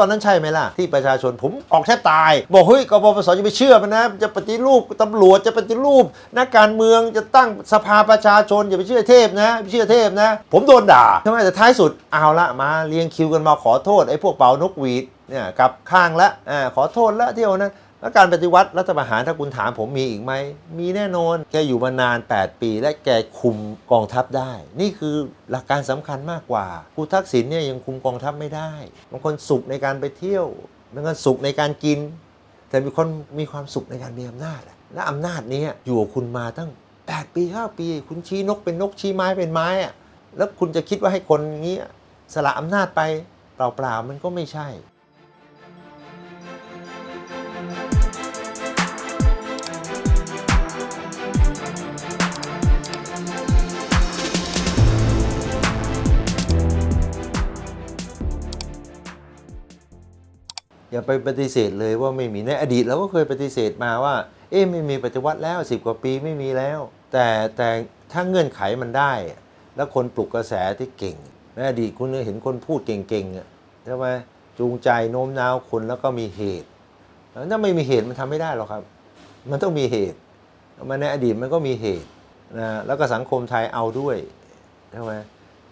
ตอนนั้นใช่ไหมล่ะ ที่ประชาชนผมออกแทบตาย บอกเฮ้ยกบพศจะไปเชื่อมันนะ จะปฏิรูปตำรวจจะปฏิรูปนักการเมืองจะตั้งสภาประชาชนอย่าไปเชื่อเทพนะไปเชื่อเทพนะ ผมโดนด่าใช่ไหมแต่ท้ายสุดเอาละมาเรียงคิวกันมาขอโทษไอ้พวกเป่านกหวีดเนี่ยกับข้างละอ่าขอโทษละเที่ยวนั้น แล้วการปฏิวัติรัฐประหารถ้าคุณถามผมมีอีกไหม มีแน่นอน แกอยู่มานาน 8 ปี และแกคุมกองทัพได้ นี่คือหลักการสำคัญมากกว่าคุณทักษิณเนี่ยยังคุมกองทัพไม่ได้บางคนสุขในการไปเที่ยวบางคนสุขในการกิน แต่มีคนมีความสุขในการมีอำนาจ และอำนาจนี้อยู่กับคุณมาตั้ง 8 ปี5ปี คุณชี้นกเป็นนกชี้ไม้เป็นไม้อะแล้วคุณจะคิดว่าให้คนงนี้สละอำนาจไปเปล่าๆมันก็ไม่ใช่ อย่าไปปฏิเสธเลยว่าไม่มีในอดีตเราก็เคยปฏิเสธมาว่า เอ๊ะไม่มีปฏิวัติแล้วสิบกว่าปีไม่มีแล้ว แต่แต่ถ้าเงื่อนไขมันได้ แล้วคนปลุกกระแสที่เก่งในอดีตคุณเห็นคนพูดเก่งๆอะใช่ไหมจูงใจโน้มน้าวคนแล้วก็มีเหตุถ้าไม่มีเหตุมันทำไม่ได้หรอกครับ มันต้องมีเหตุมันในอดีตมันก็มีเหตุนะแล้วก็สังคมไทยเอาด้วยใช่ไหม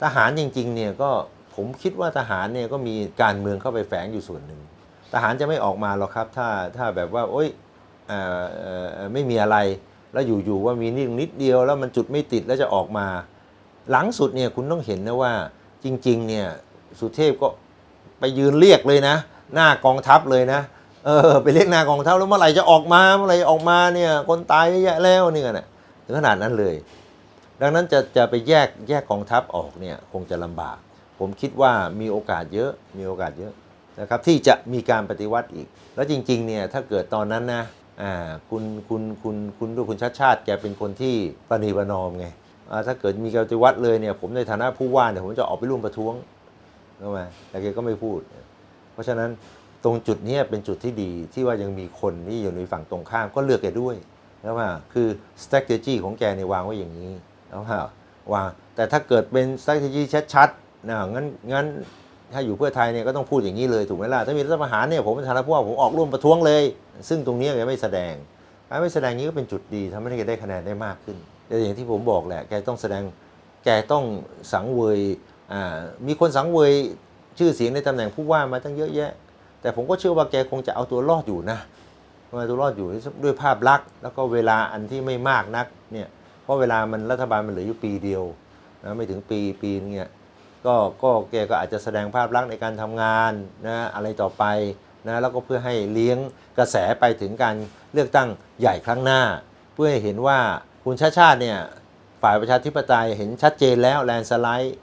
ทหารจริงๆเนี่ยก็ผมคิดว่าทหารเนี่ยก็มีการเมืองเข้าไปแฝงอยู่ส่วนหนึ่ง ทหารจะไม่ออกมาหรอกครับ ถ้าถ้าแบบว่าโอ๊ยเออไม่มีอะไร แล้วอยู่ๆว่ามีนิดนิดเดียวแล้วมันจุดไม่ติดแล้วจะออกมา หลังสุดเนี่ยคุณต้องเห็นนะว่าจริง ๆ เนี่ยสุเทพก็ไปยืนเรียกเลยนะ หน้ากองทัพเลยนะเออไปเรียกหน้ากองทัพแล้วเมื่อไหร่จะออกมาเมื่อไหร่ออกมาเนี่ยคนตายเยอะแยะแล้วเนี่ยนะถึงขนาดนั้นเลย ดังนั้นจะจะไปแยกแยกกองทัพออกเนี่ยคงจะลำบาก ผมคิดว่ามีโอกาสเยอะมีโอกาสเยอะ นะครับที่จะมีการปฏิวัติอีก แล้วจริงๆเนี่ยถ้าเกิดตอนนั้นนะคุณคุณคุณคุณดูคุณชาติชาติแกเป็นคนที่ประนีประนอมไงถ้าเกิดมีการปฏิวัติเลยเนี่ยผมในฐานะผู้ว่าเนี่ยผมจะออกไปร่วมประท้วงเข้าไหมแต่แกก็ไม่พูด เพราะฉะนั้นตรงจุดนี้เป็นจุดที่ดีที่ว่ายังมีคนที่อยู่ในฝั่งตรงข้ามก็เลือกแกด้วยแล้วว่าคือ strategy ของแกในวางไว้อย่างนี้แล้วว่าวางแต่ถ้าเกิดเป็น strategy ชัดๆนะงั้นงั้น ถ้าอยู่เพื่อไทยเนี่ยก็ต้องพูดอย่างนี้เลยถูกไหมล่ะถ้ามีรัฐประหารเนี่ยผมเป็นฐานะผู้ว่าผมออกร่วมประท้วงเลย ซึ่งตรงนี้แกไม่แสดงการไม่แสดงนี้ก็เป็นจุดดีทำให้แกได้คะแนนได้มากขึ้นแต่อย่างที่ผมบอกแหละแกต้องแสดงแกต้องสังเวยอ่ามีคนสังเวยชื่อเสียงในตำแหน่งผู้ว่ามาตั้งเยอะแยะ แต่ผมก็เชื่อว่าแกคงจะเอาตัวรอดอยู่นะเอาตัวรอดอยู่ด้วยภาพลักษณ์แล้วก็เวลาอันที่ไม่มากนักเนี่ยเพราะเวลามันรัฐบาลมันเหลืออยู่ปีเดียวนะไม่ถึงปีปีนึงเนี่ย ก็ก็แกก็อาจจะแสดงภาพลักษณ์ในการทำงานนะอะไรต่อไปนะแล้วก็เพื่อให้เลี้ยงกระแสไปถึงการเลือกตั้งใหญ่ครั้งหน้า เพื่อให้เห็นว่าคุณชาติชาติเนี่ยฝ่ายประชาธิปไตยเห็นชัดเจนแล้วแลนสไลด์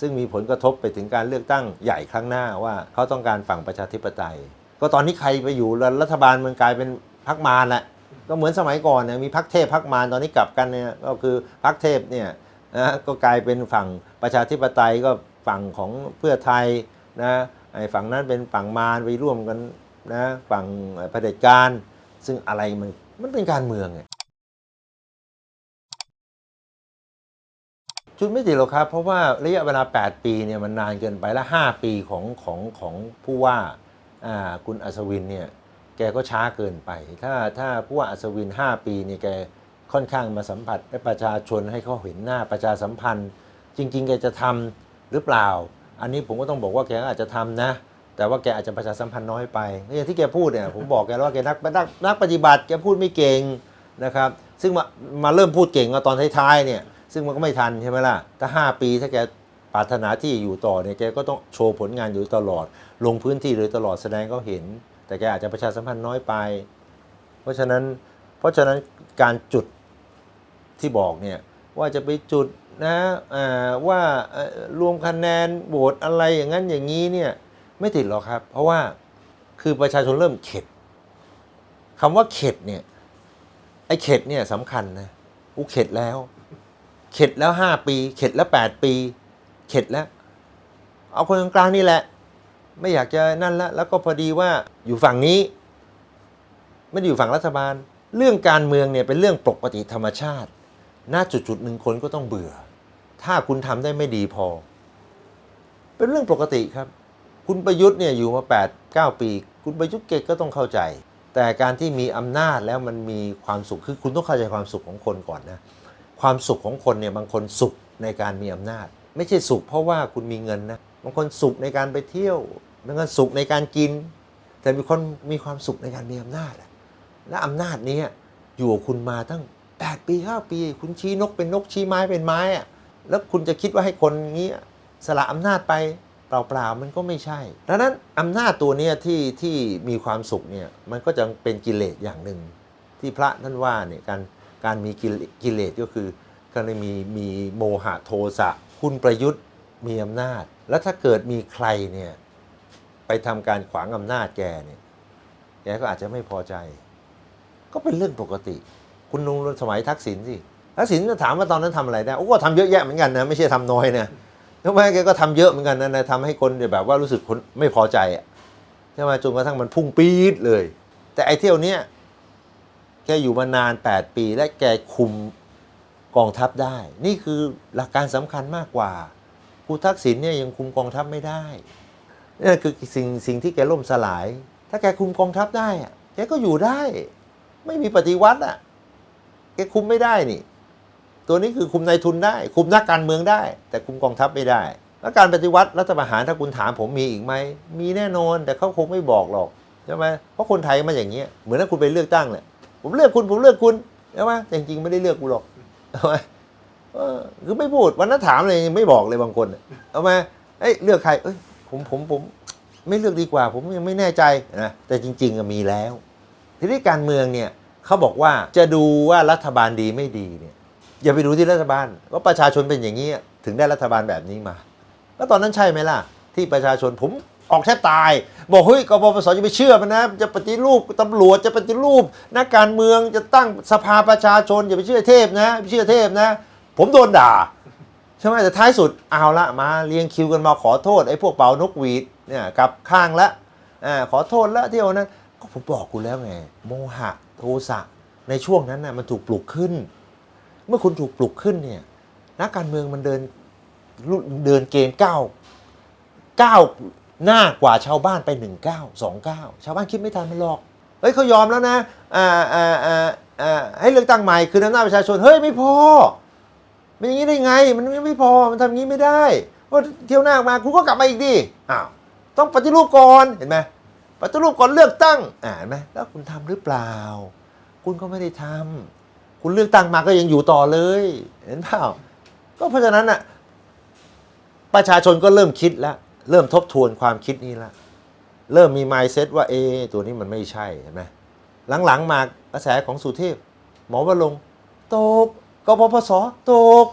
ซึ่งมีผลกระทบไปถึงการเลือกตั้งใหญ่ครั้งหน้าว่าเขาต้องการฝั่งประชาธิปไตย ก็ตอนนี้ใครไปอยู่รัฐบาลมันกลายเป็นพักมารแหละก็เหมือนสมัยก่อนเนี่ยมีพักเทพพักมารตอนนี้กลับกันเนี่ยก็คือพักเทพเนี่ย นะก็กลายเป็นฝั่งประชาธิปไตยก็ฝั่งของเพื่อไทยนะไอ้ฝั่งนั้นเป็นฝั่งมารไปร่วมกันนะฝั่งเผด็จการ ซึ่งอะไรมันมันเป็นการเมืองไงจุดไม่ติดหรอกครับ เพราะว่าระยะเวลา 8 ปีเนี่ยมันนานเกินไปและ 5 ปีของของของผู้ว่าอ่าคุณอัศวินเนี่ยแกก็ช้าเกินไป ถ้าถ้าผู้ว่าอัศวิน 5 ปีเนี่ยแก ค่อนข้างมาสัมผัสให้ประชาชนให้เขาเห็นหน้าประชาสัมพันธ์ จริง ๆ แกจะทำหรือเปล่า อันนี้ผมก็ต้องบอกว่าแกอาจจะทำนะ แต่ว่าแกอาจจะประชาสัมพันธ์น้อยไปอย่างที่แกพูดเนี่ยผมบอกแกแล้วว่าแกนักนักนักปฏิบัติแกพูดไม่เก่งนะครับ ซึ่งมามาเริ่มพูดเก่งก็ตอนท้ายๆเนี่ยซึ่งมันก็ไม่ทันใช่ไหมล่ะถ้าห้าปีถ้าแกปรารถนาที่อยู่ต่อเนี่ยแกก็ต้องโชว์ผลงานอยู่ตลอด ลงพื้นที่โดยตลอดแสดงเขาเห็น แต่แกอาจจะประชาสัมพันธ์น้อยไป เพราะฉะนั้น เพราะฉะนั้นการจุดที่บอกเนี่ยว่าจะไปจุดนะว่ารวมคะแนนโหวตอะไรอย่างนั้นอย่างนี้เนี่ยไม่ติดหรอกครับ เพราะว่าคือประชาชนเริ่มเข็ดคำว่าเข็ดเนี่ยไอ้เข็ดเนี่ยสำคัญนะกูเข็ดแล้ว เข็ดแล้วห้าปี เข็ดแล้วแปดปี เข็ดแล้ว เอาคนกลางนี่แหละ ไม่อยากจะนั่นละแล้วก็พอดีว่าอยู่ฝั่งนี้ ไม่ได้อยู่ฝั่งรัฐบาล เรื่องการเมืองเนี่ยเป็นเรื่องปกติธรรมชาติณจุดจุดหนึ่งคนก็ต้องเบื่อ ถ้าคุณทำได้ไม่ดีพอ เป็นเรื่องปกติครับ คุณประยุทธ์เนี่ยอยู่มา9ปี คุณประยุทธ์เกก็ต้องเข้าใจ แต่การที่มีอำนาจแล้วมันมีความสุขคือคุณต้องเข้าใจความสุขของคนก่อนนะ ความสุขของคนเนี่ยบางคนสุขในการมีอำนาจ ไม่ใช่สุข เพราะว่าคุณมีเงินนะ บางคนสุขในการไปเที่ยวบางคนสุขในการกิน แต่มีคนมีความสุขในการมีอำนาจอะ และอำนาจนี้อยู่กับคุณมาตั้ง 8 ปี5ปี คุณชี้นกเป็นนกชี้ไม้เป็นไม้อะแล้วคุณจะคิดว่าให้คนงี้สละอำนาจไปเปล่าๆมันก็ไม่ใช่ ดังนั้นอำนาจตัวนี้ที่ที่มีความสุขเนี่ยมันก็จะเป็นกิเลสอย่างหนึ่ง ที่พระท่านว่าเนี่ยการการมีกิกิเลสก็คือการมีมีโมหะโทสะคุณประยุทธ์มีอำนาจ แล้วถ้าเกิดมีใครเนี่ยไปทำการขวางอำนาจแกเนี่ยแกก็อาจจะไม่พอใจ ก็เป็นเรื่องปกติ คุณลุงสมัยทักษิณสิทักษิณจะถามว่าตอนนั้นทำอะไรได้โอ้ก็ทำเยอะแยะเหมือนกันนะไม่ใช่ทำน้อยนะทำไมแกก็ทำเยอะเหมือนกันนะนะทำให้คนแบบว่ารู้สึกคนไม่พอใจอะใช่ไหมจนกระทั่งมันพุ่งปี๊ดเลย แต่ไอ้เที่ยวเนี้ยแกอยู่มานาน 8 ปี และแกคุมกองทัพได้ นี่คือหลักการสำคัญมากกว่าคุณทักษิณเนี่ยยังคุมกองทัพไม่ได้นี่คือสิ่งสิ่งที่แกล่มสลาย ถ้าแกคุมกองทัพได้อะแกก็อยู่ได้ ไม่มีปฏิวัติอะแกคุมไม่ได้นี่ ตัวนี้คือคุมนายทุนได้ คุมนักการเมืองได้ แต่คุมกองทัพไม่ได้ แล้วการปฏิวัติรัฐประหารถ้าคุณถามผมมีอีกไหมมีแน่นอนแต่เขาคงไม่บอกหรอกใช่ไหมเพราะคนไทยมาอย่างเงี้ยเหมือนถ้าคุณไปเลือกตั้งเนี่ยผมเลือกคุณผมเลือกคุณใช่ไหมแต่จริงๆไม่ได้เลือกกูหรอกใช่ไหมคือไม่พูดวันนั้นถามเลยยังไม่บอกเลยบางคนเอาไหมเอ้ยเลือกใครเอ้ยผมผมผม ไม่เลือกดีกว่า ผมยังไม่แน่ใจนะแต่จริงๆมีแล้ว ทีนี้การเมืองเนี่ยเขาบอกว่าจะดูว่ารัฐบาลดีไม่ดีเนี่ยอย่าไปดูที่รัฐบาลว่าประชาชนเป็นอย่างนี้ถึงได้รัฐบาลแบบนี้มาแล้วตอนนั้นใช่ไหมล่ะ ที่ประชาชนผมออกแทบตาย บอกเฮ้ยกบปสจะไปเชื่อมันนะ จะปฏิรูปตำรวจจะปฏิรูปนักการเมืองจะตั้งสภาประชาชนอย่าไปเชื่อเทพนะไปเชื่อเทพนะ ผมโดนด่าใช่ไหมแต่ท้ายสุดเอาละมาเรียงคิวกันมาขอโทษไอ้พวกเป่านกหวีดเนี่ยกับข้างละอ่าขอโทษละเที่ยวนั้น ก็ผมบอกคุณแล้วไงโมหะโทสะในช่วงนั้นน่ะมันถูกปลุกขึ้น เมื่อคุณถูกปลุกขึ้นเนี่ยนักการเมืองมันเดินเดินเกมก้าวก้าหน้ากว่าชาวบ้านไปหนึ่งเก้าสองเก้าชาวบ้านคิดไม่ทันมันหรอกเฮ้ยเขายอมแล้วนะอ่าอ่าอ่าอ่าให้เลือกตั้งใหม่คืออำนาจประชาชนเฮ้ยไม่พอมันอย่างนี้ได้ไง มันไม่พอมันทำางนี้ไม่ได้เพราะเที่ยวหน้ามาคุณก็กลับมาอีกดิอ้าวต้องปฏิรูปก่อนเห็นไหม ปฏิรูปก่อนเลือกตั้งอ่านไหมแล้วคุณทำหรือเปล่า คุณก็ไม่ได้ทำคุณเลือกตั้งมาก็ยังอยู่ต่อเลย เห็นเปล่าก็เพราะฉะนั้นอะประชาชนก็เริ่มคิดแล้วเริ่มทบทวนความคิดนี้แล้วเริ่มมี mindset ว่าเอตัวนี้มันไม่ใช่เห็นไหมหลังๆมากระแสของสุเทพ หมอวรงตกกปปสตก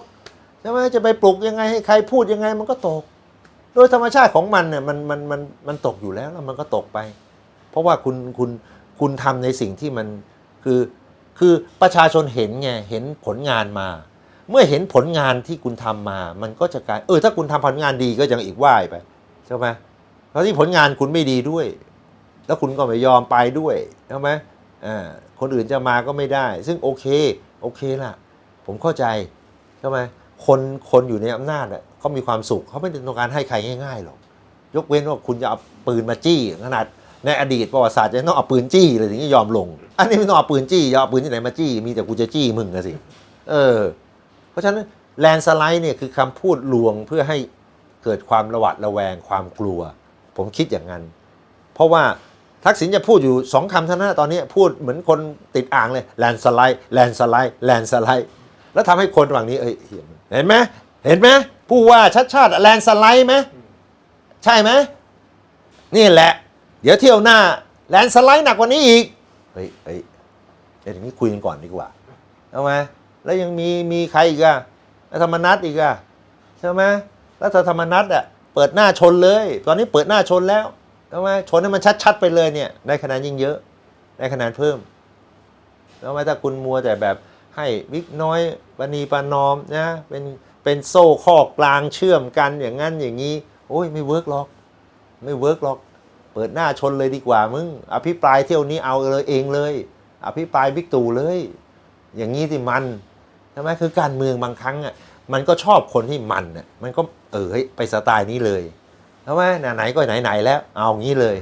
ใช่ไหมจะไปปลุกยังไงให้ใครพูดยังไงมันก็ตก โดยธรรมชาติของมันเนี่ยมันมันมันมันตกอยู่แล้วแล้วมันก็ตกไป เพราะว่าคุณคุณคุณทำในสิ่งที่มันคือคือประชาชนเห็นไงเห็นผลงานมา เมื่อเห็นผลงานที่คุณทำมา มันก็จะกลายเออถ้าคุณทำผลงานดีก็ยังอีกว่ายไปใช่ไหมเพราะที่ผลงานคุณไม่ดีด้วย แล้วคุณก็ไม่ยอมไปด้วยใช่ไหมอ่าคนอื่นจะมาก็ไม่ได้ ซึ่งโอเคโอเคล่ะ ผมเข้าใจใช่ไหม คนคนอยู่ในอำนาจอะเขามีความสุขเขาไม่ได้ต้องการให้ใครง่ายๆหรอกยกเว้นว่าคุณจะเอาปืนมาจี้ขนาดในอดีตประวัติศาสตร์จะต้องเอาปืนจี้เลยถึงจะยอมลง อันนี้ไม่ต้องเอาปืนจี้จะเอาปืนที่ไหนมาจี้ มีแต่กูจะจี้มึงอะสิเออ เพราะฉะนั้นแลนสไลด์เนี่ยคือคำพูดลวงเพื่อให้เกิดความระหวาดระแวงความกลัว ผมคิดอย่างนั้น เพราะว่าทักษิณจะพูดอยู่สองคำท่านั้นนะตอนนี้พูดเหมือนคนติดอ่างเลยแลนสไลด์แลนสไลด์แลนสไลด์แล้วทำให้คนฝั่งนี้เอ้ยเห็น ห็นไหมเห็นไหมผู้ว่าชัดชาติแลนสไลด์ไหมใช่ไหมนี่แหละ เดี๋ยวเที่ยวหน้าแลนสไลด์หนักกว่านี้อีกเฮ้ยเฮ้ยเดี๋ยวนี้คุยกันก่อนดีกว่าเอาไหมแล้วยังมีมีใครอีกอะรัฐธรรมนัตอีกอะใช่ไหมรัฐธรรมนัตอะเปิดหน้าชนเลย ตอนนี้เปิดหน้าชนแล้วใช่ไหมชนให้มันชัด ๆ ไปเลยเนี่ยได้คะแนนยิ่งเยอะได้คะแนนเพิ่มแล้วไม่ถ้าคุณมัวแต่แบบ ให้วิกน้อยปณีปานอมนะเป็นเป็นโซ่ข้อกลางเชื่อมกันอย่างนั้นอย่างนี้ โอ้ยไม่เวิร์กหรอก ไม่เวิร์กหรอก เปิดหน้าชนเลยดีกว่ามึงอภิปรายเที่ยวนี้เอาเลยเองเลย อภิปรายบิ๊กตู่เลย อย่างนี้ที่มันใช่ไหมคือการเมืองบางครั้งอะมันก็ชอบคนที่มันอะมันก็เออไปสไตล์นี้เลยใช่ไหมไหนๆก็ไหนๆแล้ว เอางี้เลย